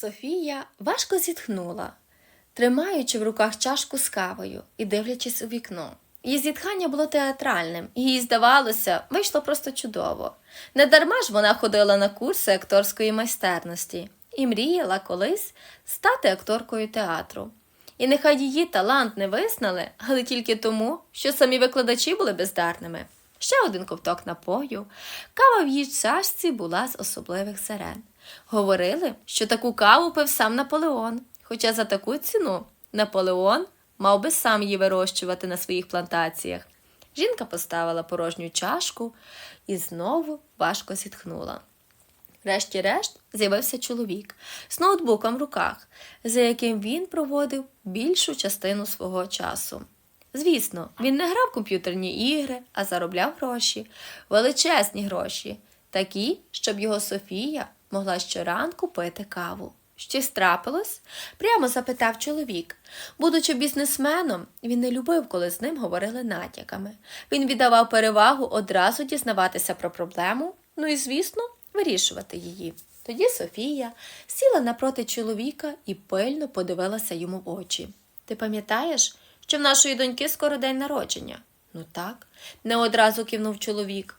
Софія важко зітхнула, тримаючи в руках чашку з кавою і дивлячись у вікно. Її зітхання було театральним, і їй здавалося, вийшло просто чудово. Недарма ж вона ходила на курси акторської майстерності і мріяла колись стати акторкою театру. І нехай її талант не визнали, але тільки тому, що самі викладачі були бездарними. Ще один ковток напою. Кава в її чашці була з особливих сирен. Говорили, що таку каву пив сам Наполеон, хоча за таку ціну Наполеон мав би сам її вирощувати на своїх плантаціях. Жінка поставила порожню чашку і знову важко зітхнула. Врешті-решт з'явився чоловік з ноутбуком в руках, за яким він проводив більшу частину свого часу. Звісно, він не грав комп'ютерні ігри, а заробляв гроші, величезні гроші, такі, щоб його Софія могла щоранку пити каву. Щось трапилось? прямо запитав чоловік. Будучи бізнесменом, він не любив, коли з ним говорили натяками. Він віддавав перевагу одразу дізнаватися про проблему, ну і, звісно, вирішувати її. Тоді Софія сіла напроти чоловіка і пильно подивилася йому в очі. Ти пам'ятаєш, що в нашої доньки скоро день народження? Ну так, не одразу кивнув чоловік.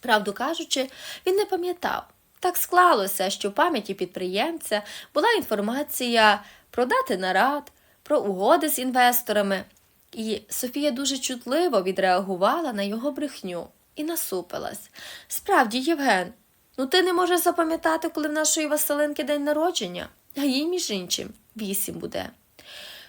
Правду кажучи, він не пам'ятав. Так склалося, що в пам'яті підприємця була інформація про дати нарад, про угоди з інвесторами, і Софія дуже чутливо відреагувала на його брехню і насупилась. Справді, Євген, ну ти не можеш запам'ятати, коли в нашої Василинки день народження, а їй, між іншим, вісім буде.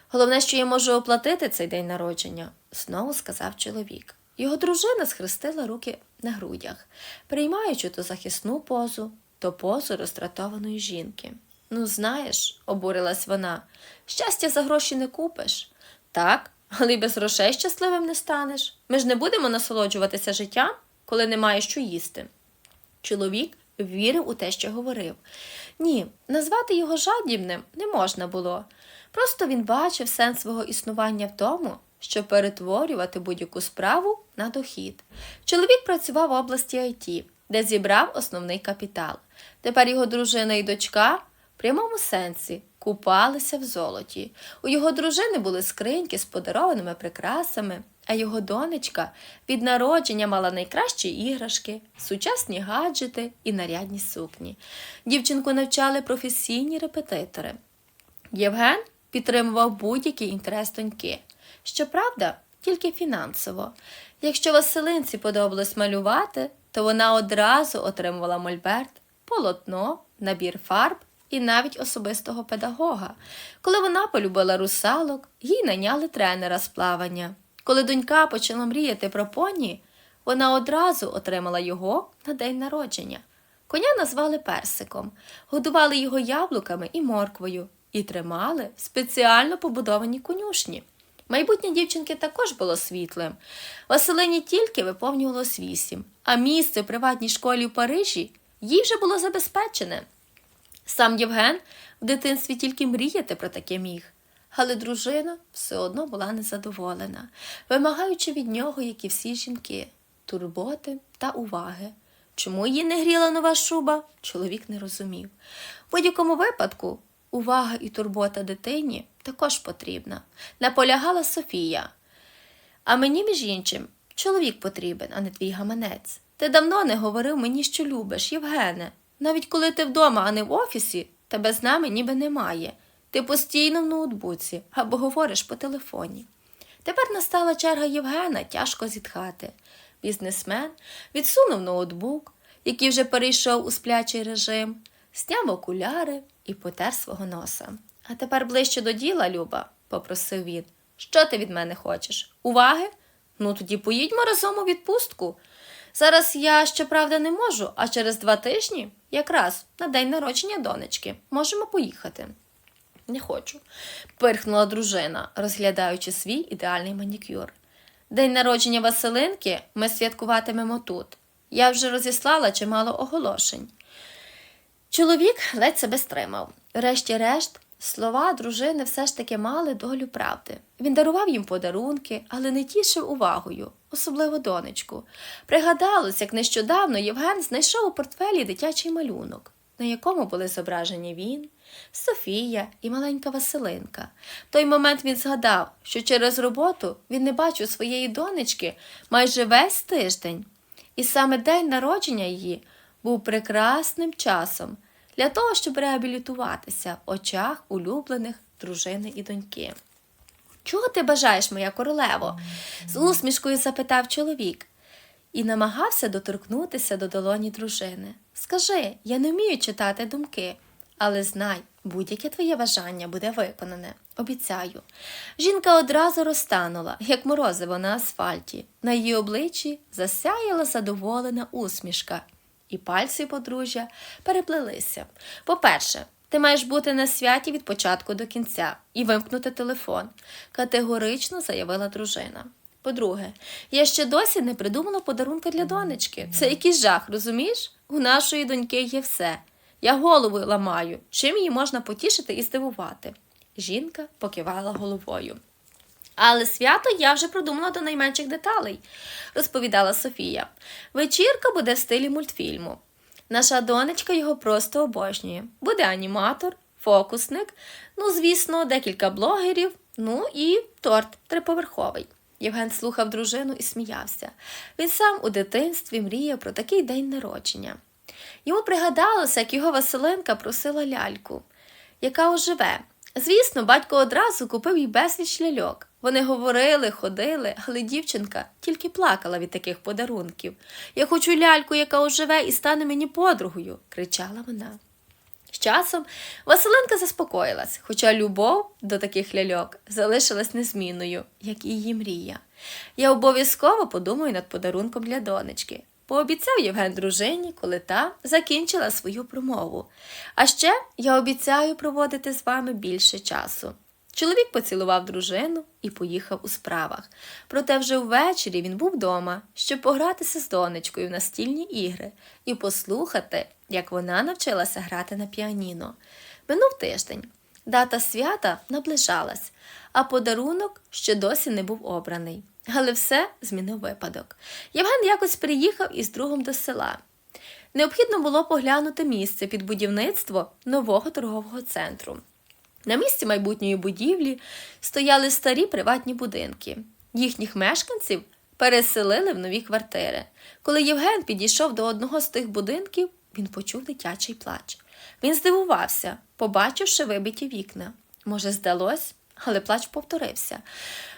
Головне, що я можу оплатити цей день народження, знову сказав чоловік. Його дружина схрестила руки на грудях, приймаючи то захисну позу, то позу розтратованої жінки. Ну, знаєш, обурилась вона, щастя за гроші не купиш. Так, але й без грошей щасливим не станеш. Ми ж не будемо насолоджуватися життям, коли немає що їсти. Чоловік вірив у те, що говорив. Ні, назвати його жадібним не можна було. Просто він бачив сенс свого існування в тому, щоб перетворювати будь-яку справу на дохід. Чоловік працював в області IT, де зібрав основний капітал. Тепер його дружина і дочка в прямому сенсі купалися в золоті. У його дружини були скриньки з подарованими прикрасами, а його донечка від народження мала найкращі іграшки, сучасні гаджети і нарядні сукні. Дівчинку навчали професійні репетитори. Євген підтримував будь-який інтерес доньки. Щоправда, тільки фінансово. Якщо Василинці подобалось малювати, то вона одразу отримувала мольберт, полотно, набір фарб і навіть особистого педагога. Коли вона полюбила русалок, їй наняли тренера з плавання. Коли донька почала мріяти про поні, вона одразу отримала його на день народження. Коня назвали персиком, годували його яблуками і морквою і тримали в спеціально побудованій конюшні. Майбутнє дівчинки також було світлим. Василині тільки виповнювалось вісім, а місце в приватній школі в Парижі їй вже було забезпечене. Сам Євген в дитинстві тільки мріяти про таке міг. Але дружина все одно була незадоволена, вимагаючи від нього, як і всі жінки, турботи та уваги. Чому її не гріла нова шуба, чоловік не розумів. В будь-якому випадку увага і турбота дитині також потрібна, наполягала Софія. А мені, між іншим, чоловік потрібен, а не твій гаманець. Ти давно не говорив мені, що любиш, Євгене. Навіть коли ти вдома, а не в офісі, тебе з нами ніби немає. Ти постійно в ноутбуці або говориш по телефоні. Тепер настала черга Євгена тяжко зітхати. Бізнесмен відсунув ноутбук, який вже перейшов у сплячий режим, зняв окуляри і потер свого носа. А тепер ближче до діла, Люба, попросив він. Що ти від мене хочеш? Уваги? Ну тоді поїдьмо разом у відпустку. Зараз я, щоправда, не можу, а через два тижні, якраз на день народження донечки, можемо поїхати. Не хочу, пирхнула дружина, розглядаючи свій ідеальний манікюр. День народження Василинки ми святкуватимемо тут. Я вже розіслала чимало оголошень. Чоловік ледь себе стримав. Врешті-решт, слова дружини все ж таки мали долю правди. Він дарував їм подарунки, але не тішив увагою, особливо донечку. Пригадалось, як нещодавно Євген знайшов у портфелі дитячий малюнок. на якому були зображені він, Софія і маленька Василинка. В той момент він згадав, що через роботу він не бачив своєї донечки майже весь тиждень, і саме день народження її був прекрасним часом для того, щоб реабілітуватися в очах улюблених дружини і доньки. Чого ти бажаєш, моя королево? з усмішкою запитав чоловік і намагався доторкнутися до долоні дружини. Скажи, я не вмію читати думки, але знай, будь-яке твоє бажання буде виконане. Обіцяю. Жінка одразу розтанула, як морозиво на асфальті. На її обличчі засяяла задоволена усмішка, і пальці подружжя переплелися. По-перше, ти маєш бути на святі від початку до кінця і вимкнути телефон, категорично заявила дружина. По-друге, я ще досі не придумала подарунка для донечки. Це якийсь жах, розумієш? У нашої доньки є все. Я голову ламаю, чим її можна потішити і здивувати. Жінка покивала головою. Але свято я вже продумала до найменших деталей, розповідала Софія. Вечірка буде в стилі мультфільму. Наша донечка його просто обожнює. Буде аніматор, фокусник, ну, звісно, декілька блогерів, ну і торт триповерховий. Євген слухав дружину і сміявся. Він сам у дитинстві мріяв про такий день народження. Йому пригадалося, як його Василенка просила ляльку, яка оживе. Звісно, батько одразу купив їй безліч ляльок. Вони говорили, ходили, але дівчинка тільки плакала від таких подарунків. Я хочу ляльку, яка оживе і стане мені подругою, кричала вона. З часом Василенка заспокоїлась, хоча любов до таких ляльок залишилась незмінною, як і її мрія. Я обов'язково подумаю над подарунком для донечки, пообіцяв Євген дружині, коли та закінчила свою промову. А ще я обіцяю проводити з вами більше часу. Чоловік поцілував дружину і поїхав у справах. Проте вже ввечері він був вдома, щоб погратися з донечкою в настільні ігри і послухати, як вона навчилася грати на піаніно. Минув тиждень. Дата свята наближалась, а подарунок ще досі не був обраний. Але все змінив випадок. Євген якось приїхав із другом до села. Необхідно було поглянути місце під будівництво нового торгового центру. На місці майбутньої будівлі стояли старі приватні будинки. Їхніх мешканців переселили в нові квартири. Коли Євген підійшов до одного з тих будинків, він почув дитячий плач. Він здивувався, побачивши вибиті вікна. Може, здалось, але плач повторився.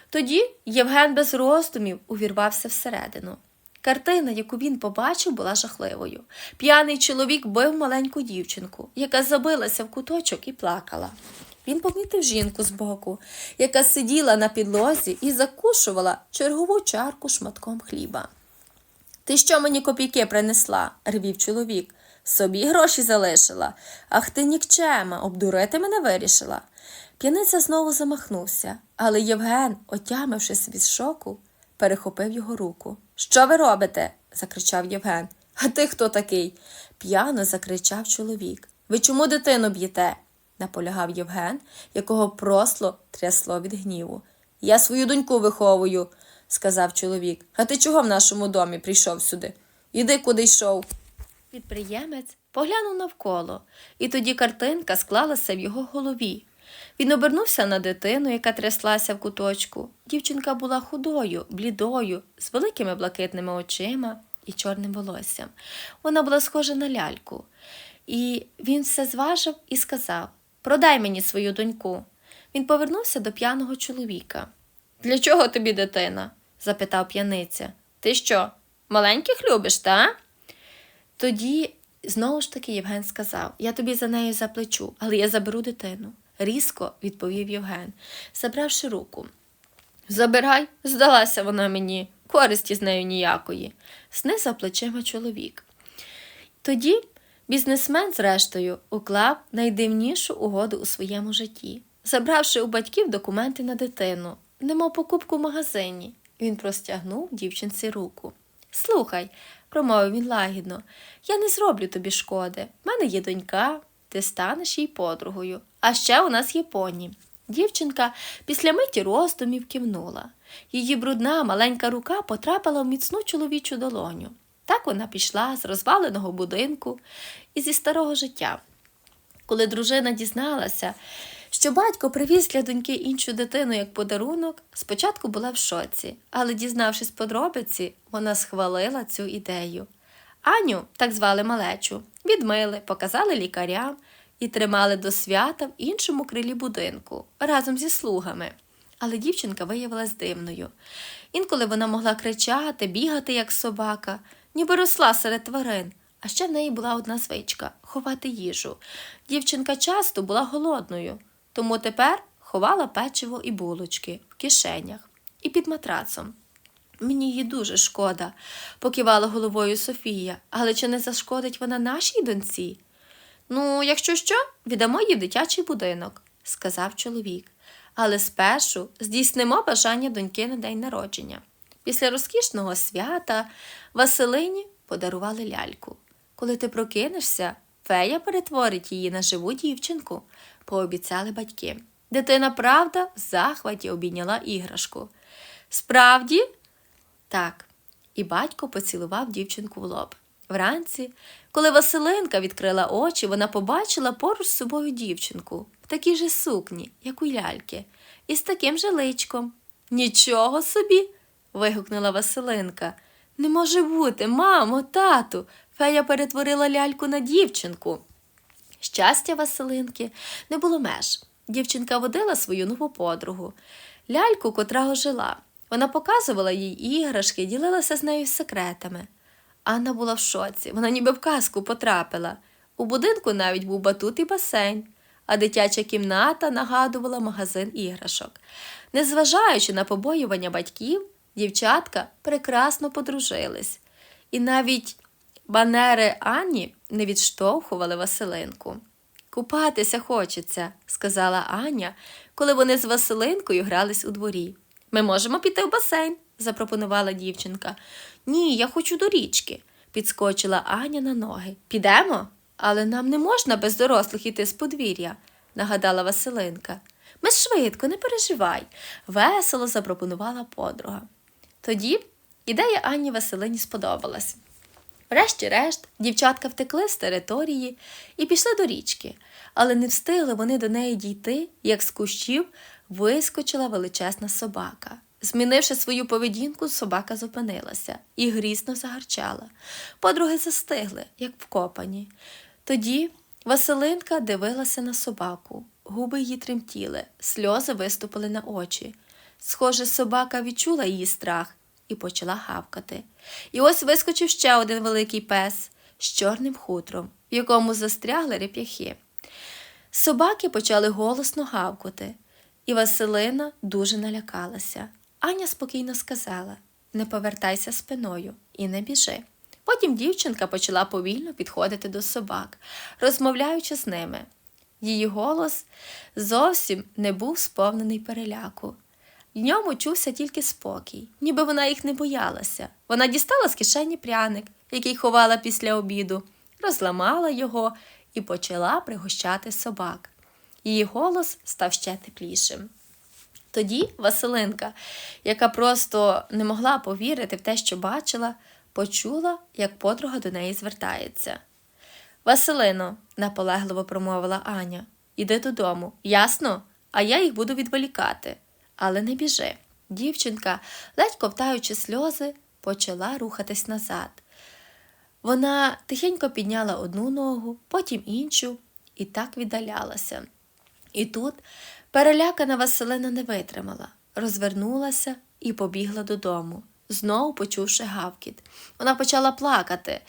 Тоді Євген без роздумів увірвався всередину. Картина, яку він побачив, була жахливою. П'яний чоловік бив маленьку дівчинку, яка забилася в куточок і плакала. Він помітив жінку збоку, яка сиділа на підлозі і закушувала чергову чарку шматком хліба. Ти що мені копійки принесла? ревів чоловік. Собі гроші залишила. Ах ти нікчема, обдурити мене вирішила. П'яниця знову замахнувся, але Євген, отямившись від шоку, перехопив його руку. Що ви робите? закричав Євген. А ти хто такий? п'яно закричав чоловік. Ви чому дитину б'єте? Наполягав Євген, якого просло трясло від гніву. Я свою доньку виховую, сказав чоловік. А ти чого в нашому домі прийшов сюди? Іди куди йшов. Підприємець поглянув навколо, і тоді картинка склалася в його голові. Він обернувся на дитину, яка тряслася в куточку. Дівчинка була худою, блідою, з великими блакитними очима і чорним волоссям. Вона була схожа на ляльку. І він все зважив і сказав Продай мені свою доньку. Він повернувся до п'яного чоловіка. Для чого тобі дитина? запитав п'яниця. Ти що, маленьких любиш, та? Тоді знову ж таки Євген сказав Я тобі за нею заплечу, але я заберу дитину. Різко відповів Євген, забравши руку. Забирай, здалася вона мені, користі з нею ніякої, знизав плечима чоловік. Тоді бізнесмен, зрештою, уклав найдивнішу угоду у своєму житті, забравши у батьків документи на дитину, немов покупку в магазині. Він простягнув дівчинці руку. Слухай, промовив він лагідно, я не зроблю тобі шкоди. В мене є донька, ти станеш їй подругою. А ще у нас є поні. Дівчинка після миті роздумів кивнула. Її брудна маленька рука потрапила в міцну чоловічу долоню. Так вона пішла з розваленого будинку і зі старого життя. Коли дружина дізналася, що батько привіз для доньки іншу дитину як подарунок, спочатку була в шоці, але, дізнавшись подробиці, вона схвалила цю ідею. Аню, так звали малечу, відмили, показали лікарям і тримали до свята в іншому крилі будинку разом зі слугами. Але дівчинка виявилась дивною. Інколи вона могла кричати, бігати, як собака, ніби росла серед тварин. А ще в неї була одна звичка ховати їжу. Дівчинка часто була голодною, тому тепер ховала печиво і булочки в кишенях і під матрацом. Мені її дуже шкода, покивала головою Софія, але чи не зашкодить вона нашій доньці? Ну, якщо що, віддамо їй дитячий будинок, сказав чоловік. Але спершу здійснимо бажання доньки на день народження. Після розкішного свята Василині подарували ляльку. Коли ти прокинешся, фея перетворить її на живу дівчинку, пообіцяли батьки. Дитина, правда, в захваті обійняла іграшку. Справді, так, і батько поцілував дівчинку в лоб. Вранці, коли Василинка відкрила очі, вона побачила поруч з собою дівчинку в такій же сукні, як у ляльки, і з таким же личком. Нічого собі. Вигукнула Василинка. Не може бути, мамо, тату. Фея перетворила ляльку на дівчинку. Щастя Василинки не було меж. Дівчинка водила свою нову подругу, ляльку, котра ожила. Вона показувала їй іграшки, ділилася з нею секретами. Анна була в шоці, вона ніби в казку потрапила. У будинку навіть був батут і басейн, а дитяча кімната нагадувала магазин іграшок. Незважаючи на побоювання батьків, дівчатка прекрасно подружились. І навіть банери Анні не відштовхували Василинку. Купатися хочеться, сказала Аня, коли вони з Василинкою грались у дворі. Ми можемо піти в басейн, запропонувала дівчинка. Ні, я хочу до річки, підскочила Аня на ноги. Підемо? Але нам не можна без дорослих іти з подвір'я, нагадала Василинка. Ми швидко, не переживай, весело запропонувала подруга. Тоді ідея Ані Василині сподобалась. Врешті-решт, дівчатка втекли з території і пішли до річки, але не встигли вони до неї дійти, як з кущів вискочила величезна собака. Змінивши свою поведінку, собака зупинилася і грізно загарчала. Подруги застигли, як вкопані. Тоді Василинка дивилася на собаку, губи її тремтіли, сльози виступили на очі. Схоже, собака відчула її страх і почала гавкати. І ось вискочив ще один великий пес з чорним хутром, в якому застрягли реп'яхи. Собаки почали голосно гавкати, і Василина дуже налякалася. Аня спокійно сказала не повертайся спиною і не біжи. Потім дівчинка почала повільно підходити до собак, розмовляючи з ними. Її голос зовсім не був сповнений переляку. В ньому чувся тільки спокій, ніби вона їх не боялася. Вона дістала з кишені пряник, який ховала після обіду, розламала його і почала пригощати собак. Її голос став ще теплішим. Тоді Василинка, яка просто не могла повірити в те, що бачила, почула, як подруга до неї звертається. Василино, наполегливо промовила Аня, іди додому, ясно? А я їх буду відволікати. Але не біжи. Дівчинка, ледь ковтаючи сльози, почала рухатись назад. Вона тихенько підняла одну ногу, потім іншу, і так віддалялася. І тут перелякана Василина не витримала, розвернулася і побігла додому, знову почувши гавкіт. Вона почала плакати,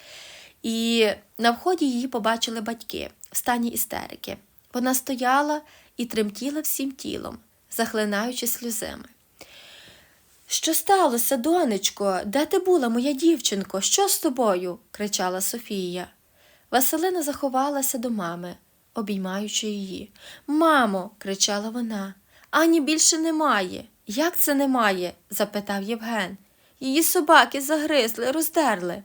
і на вході її побачили батьки в стані істерики. Вона стояла і тремтіла всім тілом, захлинаючи сльозами. Що сталося, донечко? Де ти була, моя дівчинко? Що з тобою? кричала Софія. Василина заховалася до мами, обіймаючи її. Мамо, кричала вона, Ані більше немає. Як це немає? запитав Євген. Її собаки загризли, роздерли.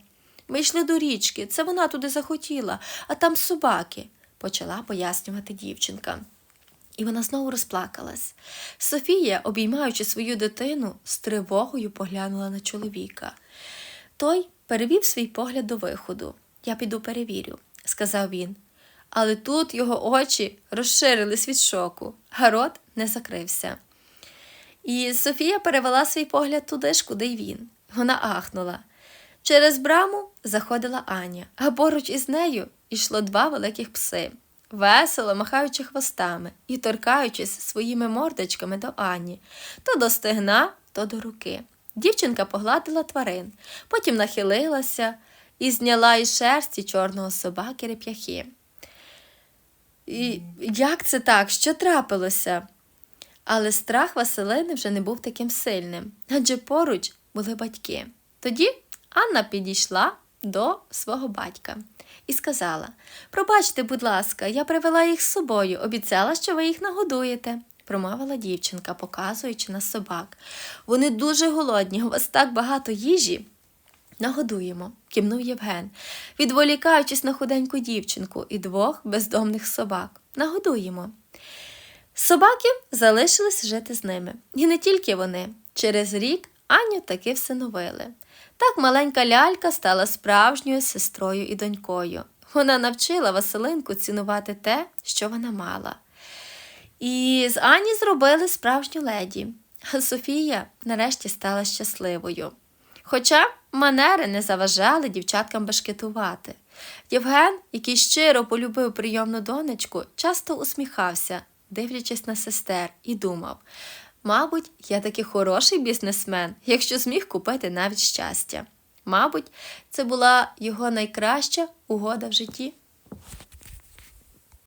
Ми йшли до річки, це вона туди захотіла, а там собаки, почала пояснювати дівчинка. І вона знову розплакалась. Софія, обіймаючи свою дитину, з тривогою поглянула на чоловіка. Той перевів свій погляд до виходу. Я піду перевірю, сказав він. Але тут його очі розширились від шоку, а рот не закрився. І Софія перевела свій погляд туди ж, куди й він. Вона ахнула. Через браму заходила Аня, а поруч із нею йшло два великих пси, весело махаючи хвостами і торкаючись своїми мордочками до Ані, то до стегна, то до руки. Дівчинка погладила тварин, потім нахилилася і зняла із шерсті чорного собаки реп'яхи. І як це так? Що трапилося? Але страх Василини вже не був таким сильним, адже поруч були батьки. Тоді Анна підійшла до свого батька і сказала: Пробачте, будь ласка, я привела їх з собою, обіцяла, що ви їх нагодуєте. Промовила дівчинка, показуючи на собак. Вони дуже голодні, у вас так багато їжі. Нагодуємо, кивнув Євген, відволікаючись на худеньку дівчинку і двох бездомних собак. Нагодуємо. Собаки залишились жити з ними. І не тільки вони. Через рік Аню таки всиновили. Так маленька лялька стала справжньою сестрою і донькою. Вона навчила Василинку цінувати те, що вона мала. І з Ані зробили справжню леді. А Софія нарешті стала щасливою. Хоча манери не заважали дівчаткам башкетувати. Євген, який щиро полюбив прийомну донечку, часто усміхався, дивлячись на сестер, і думав: мабуть, я таки хороший бізнесмен, якщо зміг купити навіть щастя. Мабуть, це була його найкраща угода в житті.